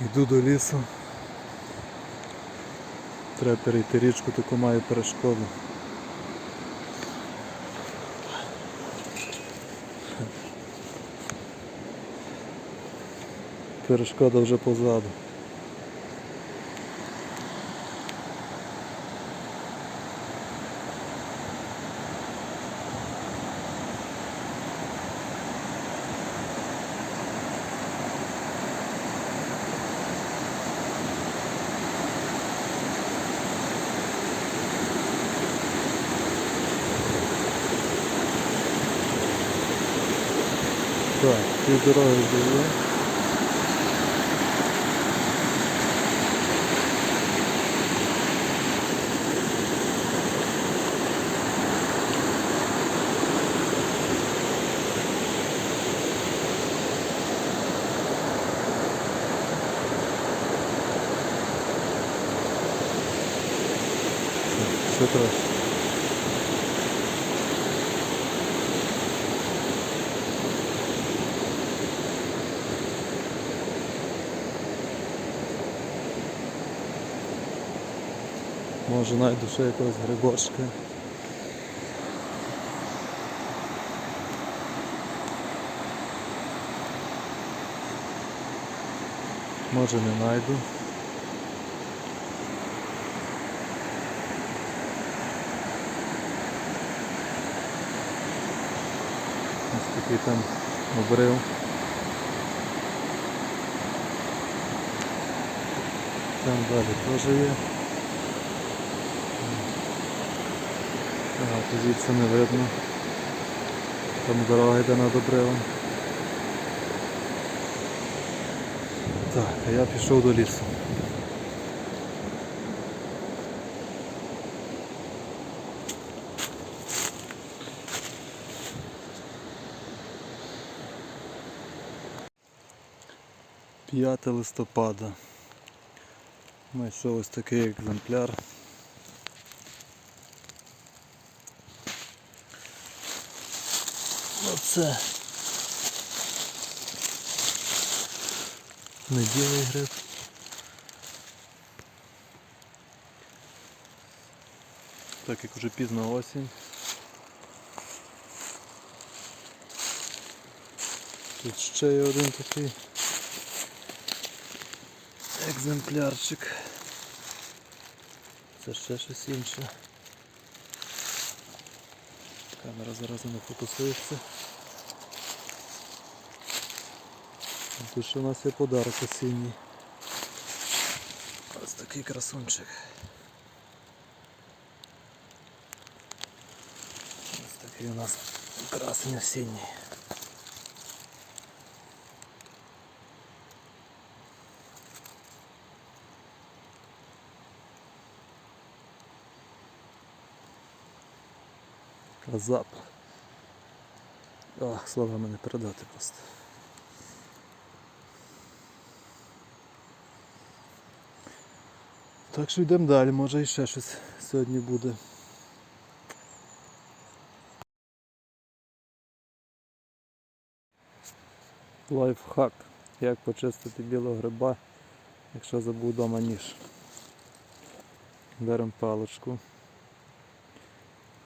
Йду до лісу. Треба перейти річку, таку маю перешкоду. Перешкода вже позаду. Так, пів дороги вже є. Все краще. Може знайду ще якогось грибочка. Може не знайду. Ось такий там обрив. Там далі теж є. Ага, то звідси не видно. Там дорога йде над обривом. Так, а я пішов до лісу. П'яте листопада. Знайшов ось такий екземпляр. Оце. Неділий гриб. Так як вже пізна осінь. Тут ще є один такий екземплярчик. Це ще щось інше. Камера зараз не фокусується. Тут ще у нас є подарок осінній. Ось такий красунчик. Ось такий у нас красень осінній. Запах. Ах, словами не передати просто. Так що йдемо далі, може і ще щось сьогодні буде. Лайфхак. Як почистити білого гриба, якщо забув вдома ніж. Беремо паличку.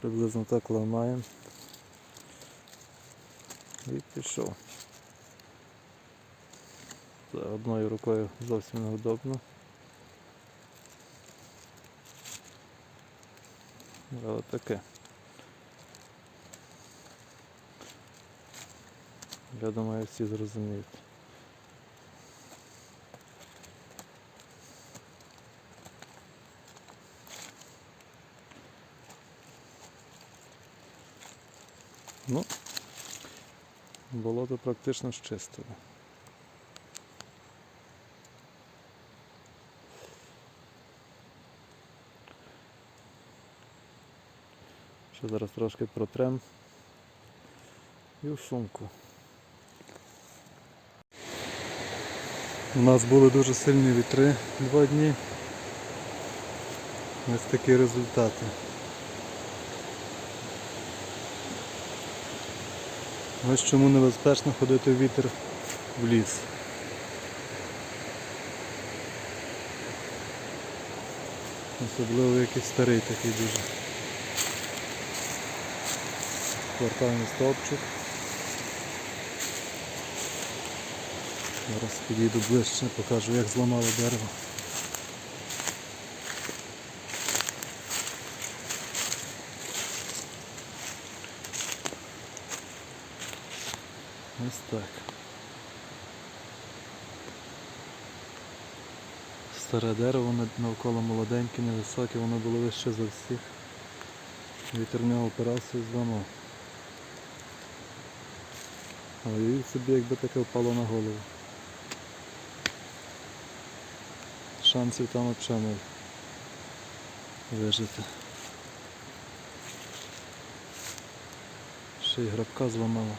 Приблизно так ламаємо. І пішов. Це одною рукою зовсім неудобно. Але таке. Я думаю, всі зрозуміють. Ну, болото практично щистили. Ще зараз трошки протрем і в сумку. У нас були дуже сильні вітри два дні. Ось такі результати. Ось чому небезпечно ходити в вітер в ліс. Особливо якийсь старий такий дуже. Квартальний стовпчик. Зараз підійду ближче, покажу як зламали дерево. Ось так. Старе дерево навколо молоденьке, невисоке, воно було вище за всіх. Вітер в нього опирався і зламав. А уявіть собі, якби таке впало на голову. Шансів там взагалі вижити. Ще й грабка зламала.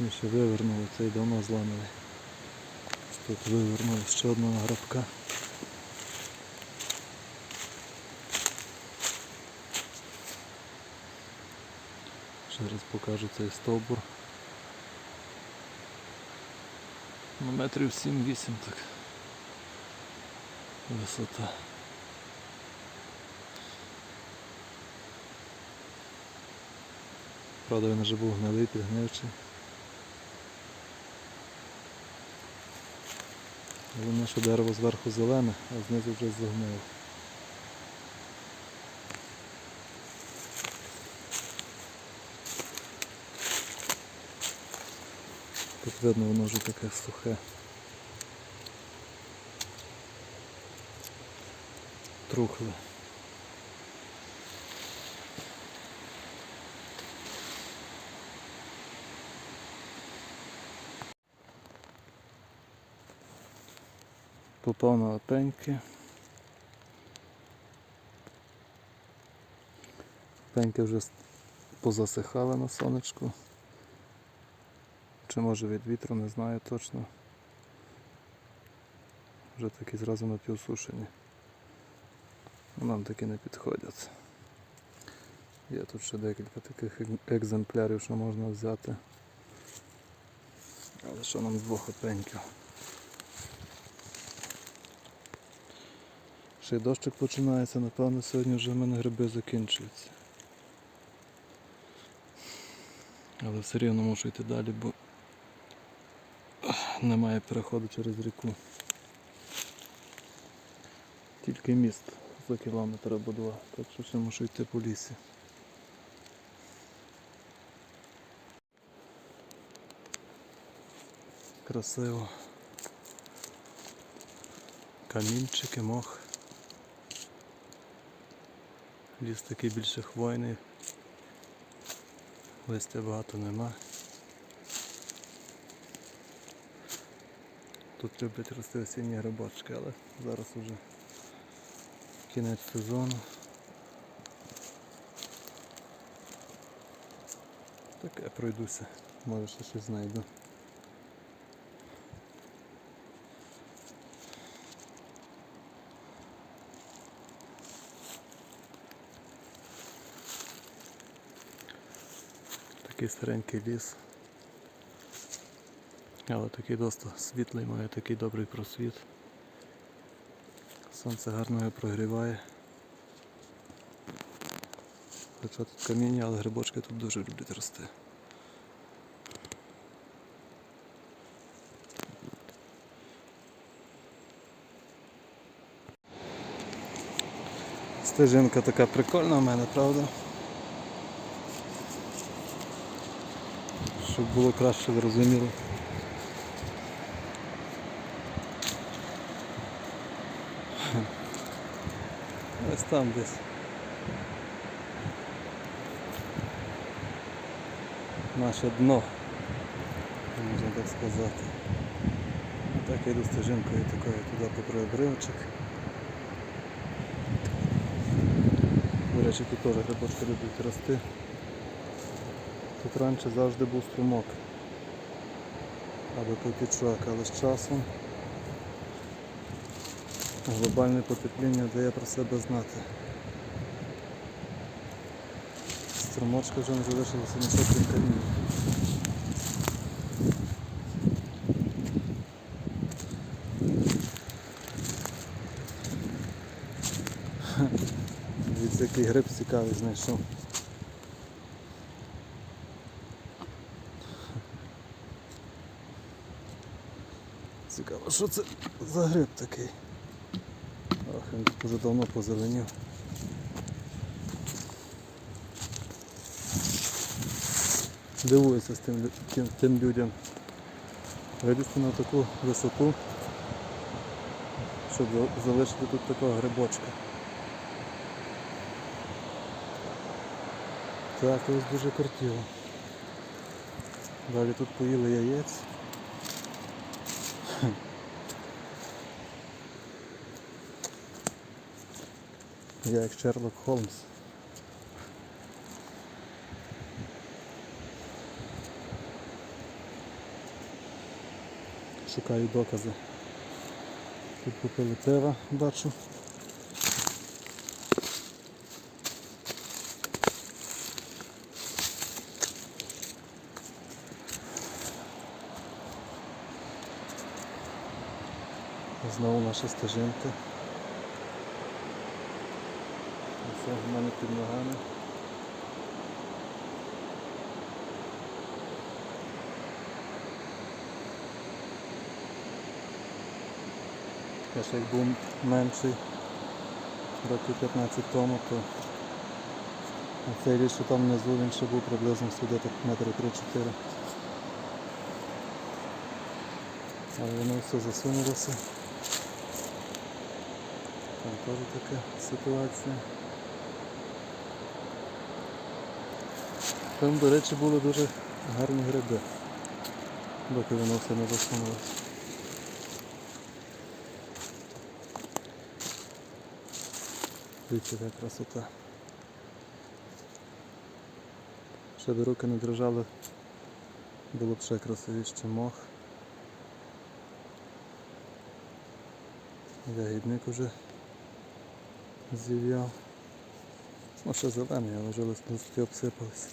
Точніше вивернули, цей давно зламаний. Тут вивернули ще одного грабка. Ще раз покажу цей стовбур. Ну, метрів 7-8 так. Висота. Правда він вже був гнилий, підгнивчий. Головне, що дерево зверху зелене, а знизу вже загнило. Тут видно воно вже таке сухе. Трухле. Попав на опеньки. Пеньки вже позасихали на сонечку. Чи може від вітру, не знаю точно. Вже такі зразу напівсушені. Ну, Нам такі не підходять. Є тут ще декілька таких екземплярів, що можна взяти. Але що нам з двох опеньків? Ще й дощик починається, напевно, сьогодні вже в мене гриби закінчуються. Але все рівно мушу йти далі, бо немає переходу через ріку. Тільки міст за кілометр або два, так що ще мушу йти по лісі. Красиво. Камінчики, мох. Ліс такий більше хвойний. Листя багато нема. Тут люблять рости осінні грибочки, але зараз уже кінець сезону. Так я пройдуся, може ще щось знайду. Такий старенький ліс. Але такий досить світлий, має такий добрий просвіт. Сонце гарно його прогріває. Хоча тут каміння, але грибочки тут дуже люблять рости. Стежинка така прикольна в мене, правда? Щоб було краще зрозуміло. Ось там десь. Наше дно, можна так сказати. Так я йду стежинкою такою туди попри обривчик. До речі, тут теж грибочки люблять рости. Тут раніше завжди був струмок або потічок, але з часом глобальне потепління дає про себе знати. Струмочка вже не залишилася на сотні камінь. Дивіться, який гриб цікавий знайшов. Цікаво, що це за гриб такий? Ох, він тут вже давно позеленів. Дивуюся з тим, тим, тим людям. Вилізти на таку висоту, щоб залишити тут такого грибочка. Так, ось дуже кортіло. Далі тут поїли яєць. Я як Шерлок Холмс. Шукаю докази. Тут купили пива, бачу. Знову наша стежинка. Це в мене під ногами. Я ще як був менший, років 15 тому, то цей ліс, що там внизу, він ще був приблизно сюди так метри 3-4. Але воно все засунулося. Там теж така ситуація. Там, до речі, були дуже гарні гриби, доки воно все не засунулося. Дивіться, яка красота. До руки не дрожали, було б ще красивіше мох. Ягідник уже зів'яв. Ну ще зелений, але вже лист- листки обсипались.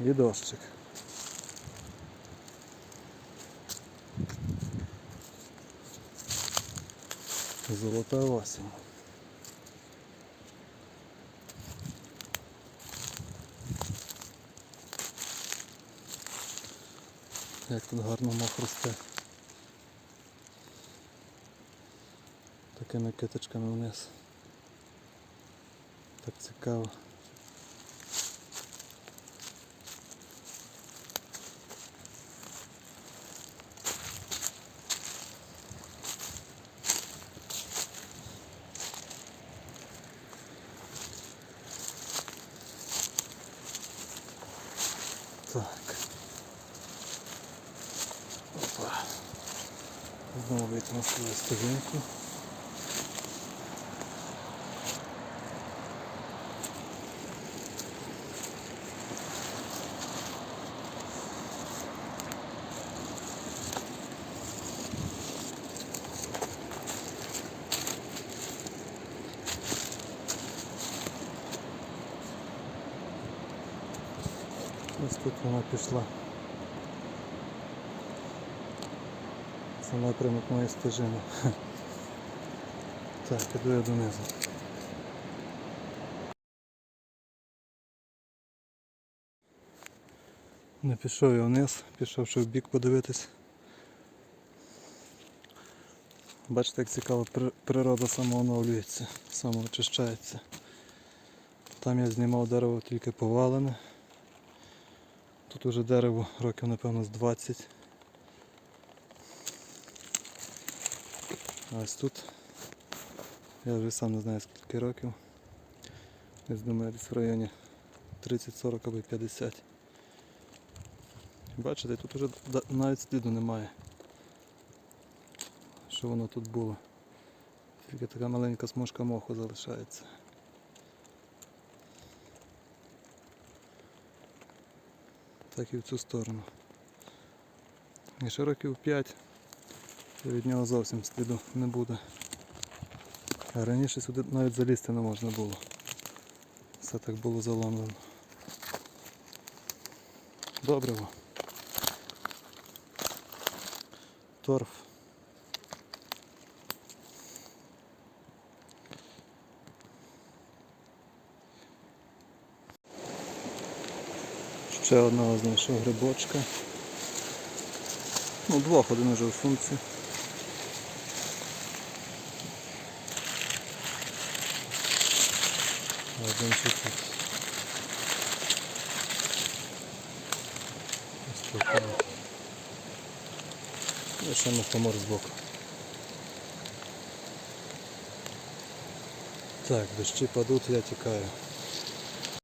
І дощик. Золота осінь. Як тут гарно мох росте. Такими киточками вниз. Так цікаво. Так. Опа. Знову вийти на Ось тут вона пішла. Це напрямок моєї стежини. Так, іду я донизу. Не пішов я вниз, пішов ще в бік подивитись. Бачите, як цікаво, природа самооновлюється, самоочищається. Там я знімав дерево тільки повалене. Тут уже дерево років напевно з 20. А ось тут я вже сам не знаю скільки років. Десь думаю, десь в районі 30-40 або 50. Бачите, тут вже навіть сліду немає. Що воно тут було. Тільки така маленька смужка моху залишається. Так і в цю сторону. І ще років 5 від нього зовсім сліду не буде. А раніше сюди навіть залізти не можна було. Все так було заломлено. Добриво. Торф. Ще одного знайшов грибочка. Ну, двох один уже у сумці. Один ще тут. І ще мухомор збоку. Так, дощі падуть, я тікаю.